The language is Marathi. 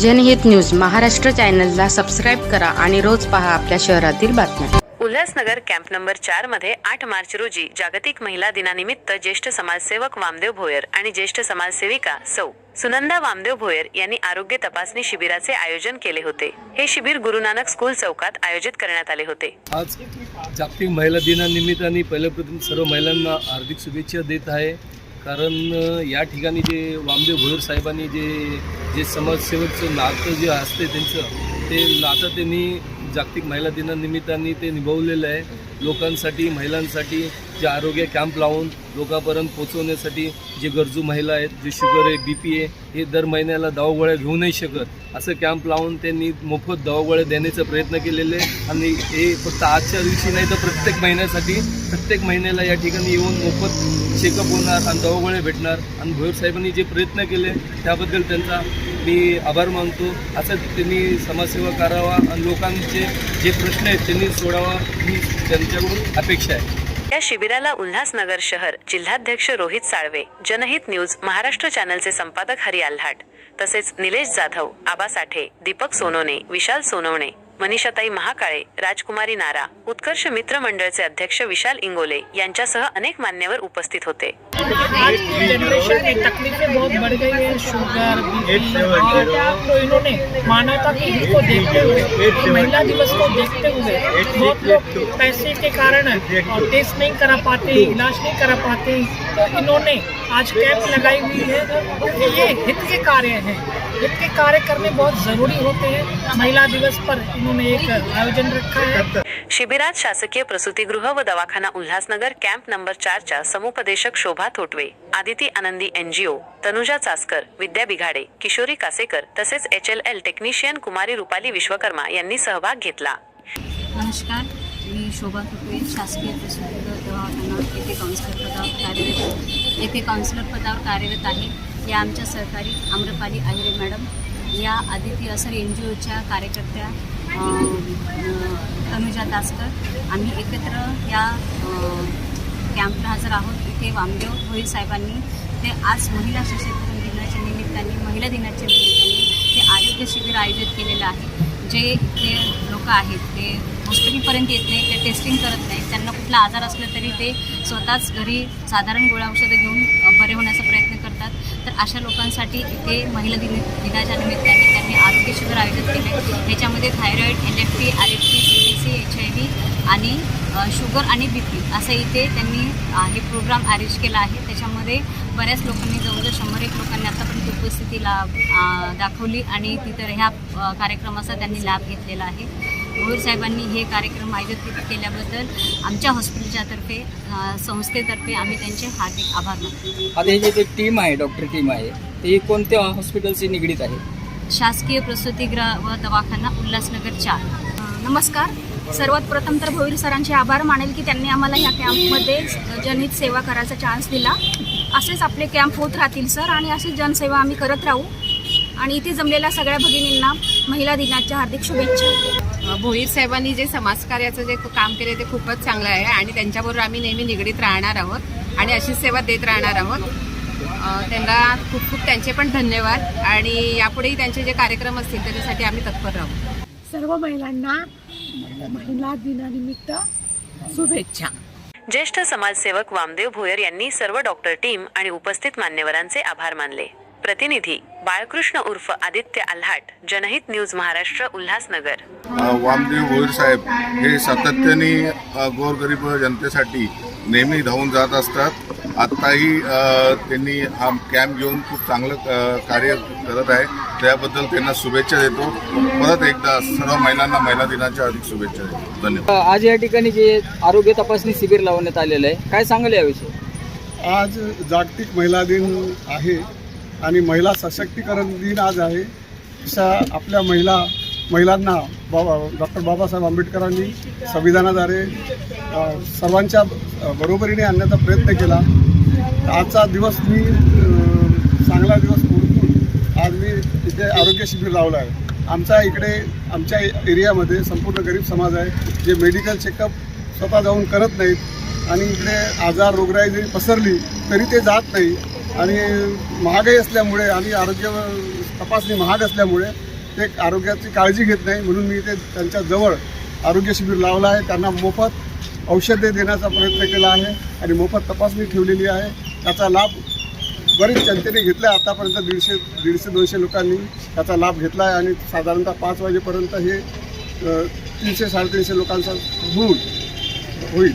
जनहित न्यूज महाराष्ट्र चॅनलला सबस्क्राईब करा आणि रोज पहा आपल्या शहरातील बातम्या. उल्हासनगर कॅम्प नंबर चारमध्ये आठ मार्च रोजी जागतिक महिला दिनानिमित्त ज्येष्ठ समाजसेवक वामदेव भोयर आणि ज्येष्ठ समाजसेविका सौ सुनंदा वामदेव भोयर यांनी आरोग्य तपासणी शिबिराचे आयोजन केले होते. हे शिबिर गुरु नानक स्कूल चौकात आयोजित करण्यात आले होते. आज जागतिक महिला दिनानिमित्ताने पहिल्याप्रथम सर्व महिलांना हार्दिक शुभेच्छा देत आहे. कारण या ठिकाणी जे वामदेव भोईर साहेबांनी जे जे समाजसेवकचं नातं जे असते त्यांचं ते नातं त्यांनी जागतिक महिला दिनानिमित्ताने ते निभावलेलं आहे. लोकांसाठी महिलांसाठी जे आरोग्य कॅम्प लावून लोकांपर्यंत पोचवण्यासाठी जे गरजू महिला आहेत जे शुगर आहे बी पी आहे हे दर महिन्याला दवागोळ्या घेऊ नाही शकत. असं कॅम्प लावून त्यांनी मोफत दवागोळ्या देण्याचा प्रयत्न केलेले आहे आणि हे फक्त आजच्या दिवशी नाही तर प्रत्येक महिन्यासाठी प्रत्येक महिन्याला या ठिकाणी येऊन मोफत चेकअप होणार आणि दवागोळ्या भेटणार. आणि भोयर साहेबांनी जे प्रयत्न केले त्याबद्दल त्यांचा मी आभार मानतो. असं त्यांनी समाजसेवा करावा आणि लोकांचे जे प्रश्न आहेत त्यांनी सोडावा ही त्यांच्याकडून अपेक्षा आहे. या शिबिराला उल्हासनगर शहर जिल्हाध्यक्ष रोहित साळवे जनहित न्यूज महाराष्ट्र चॅनलचे संपादक हरी आल्हाट तसेच निलेश जाधव आबा साठे दीपक सोनवणे विशाल सोनवणे मनीषाताई महाकाळे राजकुमारी नारा उत्कर्ष मित्र मंडळचे अध्यक्ष विशाल इंगोले यांच्यासह अनेक मान्यवर उपस्थित होते. आज की जनरेशन में तकलीफें बहुत बढ़ गई है शुगर तो इन्होंने देखते हुए महिला दिवस को देखते हुए बहुत लोग पैसे के कारण और टेस्ट नहीं करा पाते, इलाज नहीं करा पाते तो इन्होंने आज कैंप लगाई हुई है। और ये हित के कार्य हैं। हित के कार्य करने बहुत ज़रूरी होते हैं। महिला दिवस पर इन्होंने एक आयोजन रखा है। शिबिरात शासकीय प्रसूतिगृह व दवाखाना उल्हासनगर कॅम्प नंबर चारच्या समुपदेशक शोभा थोटवे आदिती आनंदी एनजीओ तनुजा चासकर विद्या बिघाडे किशोरी कासेकर तसेच एच एल एल टेक्निशियन कुमारी रुपाली विश्वकर्मा यांनी सहभाग घेतला. नमस्कार मी शोभा तुपे शासकीय प्रसूती दवाखाना येथे काउन्सिलर पदावर कार्यरत येथे काउन्सिलर पदावर कार्यरत आहे. या आमच्या सहकारी आम्रपाली आहिरे मॅडम या आदिती असर एन जी ओच्या कार्यकर्त्या तनुजा दासकर आम्ही एकत्र या कॅम्पला हजर आहोत. इथे वामदेव भोईर साहेबांनी. ते आज महिला सशक्तीकरण दिनाच्या निमित्ताने महिला दिनाच्या निमित्ताने ते आरोग्य शिबिर आयोजित केलेलं आहे. जे इथले लोक आहेत ते हॉस्पिटलपर्यंत येत नाही ते टेस्टिंग करत नाही. त्यांना कुठला आजार असला तरी ते स्वतःच घरी साधारण गोळ्या औषधं घेऊन बरे होण्याचा प्रयत्न करतात. तर अशा लोकांसाठी इथे महिला दिन दिनाच्या निमित्ताने त्यांनी आरोग्य शिबिर आयोजित केले. याच्यामध्ये thyroid L F T R F T C T C H I V आणि शुगर आणि बी पी असं इथे त्यांनी हे प्रोग्राम अरेंज केला आहे. त्याच्यामध्ये बऱ्याच लोकांनी जवळजवळ शंभर एक लोकांनी आतापर्यंत उपस्थितीला लाभ दाखवली आणि तिथं ह्या कार्यक्रमाचा त्यांनी लाभ घेतलेला आहे. भोईर साहेबांनी हे कार्यक्रम आयोजित केल्याबद्दल आमच्या हॉस्पिटलच्या तर्फे संस्थेतर्फे आम्ही त्यांचे हार्दिक आभार मानतो. आता हे जे टीम आहे डॉक्टर टीम आहे ते कोणत्या हॉस्पिटलशी निगडीत आहे? शासकीय प्रसूतिगृह व दवाखाना उल्हासनगर चार. नमस्कार. सर्वात प्रथम तर भोईर सरांचे आभार मानेल की त्यांनी आम्हाला ह्या कॅम्पमध्ये जनहित सेवा करायचा चान्स दिला. असेच आपले कॅम्प होत राहतील सर आणि अशीच जनसेवा आम्ही करत राहू. आणि इथे जमलेल्या सगळ्या भगिनींना महिला दिनाच्या हार्दिक शुभेच्छा. भोईर साहेबांनी जे समाजकार्याचं जे काम केले ते खूपच चांगलं आहे आणि त्यांच्याबरोबर आम्ही नेहमी निगडीत राहणार आहोत आणि अशीच सेवा देत राहणार आहोत. त्यांना खूप खूप त्यांचे पण धन्यवाद आणि यापुढेही त्यांचे जे कार्यक्रम असतील त्याच्यासाठी आम्ही तत्पर राहू. सर्व महिलांना महिला दिनानिमित्त शुभेच्छा. ज्येष्ठ समाजसेवक वामदेव भोयर यांनी सर्व डॉक्टर टीम आणि उपस्थित मान्यवरांचे आभार मानले. प्रतिनिधी बाळकृष्ण उर्फ आदित्य आल्हाट जनहित न्यूज महाराष्ट्र उल्हासनगर. वामदेव भोईर साहेब हे सातत्याने गोरगरीब जनतेसाठी नेहमी धावून जात असतात. आत्ताही त्यांनी हा कॅम्प घेऊन खूप चांगलं कार्य करत आहे. त्याबद्दल त्यांना शुभेच्छा देतो. परत एकदा सर्व महिलांना महिला दिनाच्या अधिक शुभेच्छा देतो. धन्यवाद. आज या ठिकाणी जे आरोग्य तपासणी शिबिर लावण्यात आलेलं आहे काय सांगाल याविषयी? आज जागतिक महिला दिन आहे. आणि महिला सशक्तीकरण दिन आज आहे. अशा आपल्या महिला महिलांना बाबा डॉक्टर बाबासाहेब आंबेडकरांनी संविधानाद्वारे सर्वांच्या बरोबरीने आणण्याचा प्रयत्न केला. आजचा दिवस मी चांगला दिवस ओळखून आज मी इथे आरोग्य शिबिर लावलं आहे. आमच्या इकडे आमच्या एरियामध्ये संपूर्ण गरीब समाज आहे जे मेडिकल चेकअप स्वतः जाऊन करत नाहीत आणि इकडे आजार रोगराई जरी पसरली तरी ते जात नाही. आणि महागाई असल्यामुळे आणि आरोग्य तपासणी महाग असल्यामुळे ते आरोग्याची काळजी घेत नाही. म्हणून मी ते त्यांच्याजवळ आरोग्य शिबिर लावलं आहे. त्यांना मोफत औषधे देण्याचा प्रयत्न केला आहे आणि मोफत तपासणी ठेवलेली आहे. त्याचा लाभ बरेच जनतेने घेतला आहे. आतापर्यंत दीडशे दीडशे दोनशे लोकांनी त्याचा लाभ घेतला आहे आणि साधारणतः पाच वाजेपर्यंत हे तीनशे साडेतीनशे लोकांचा होईल होईल.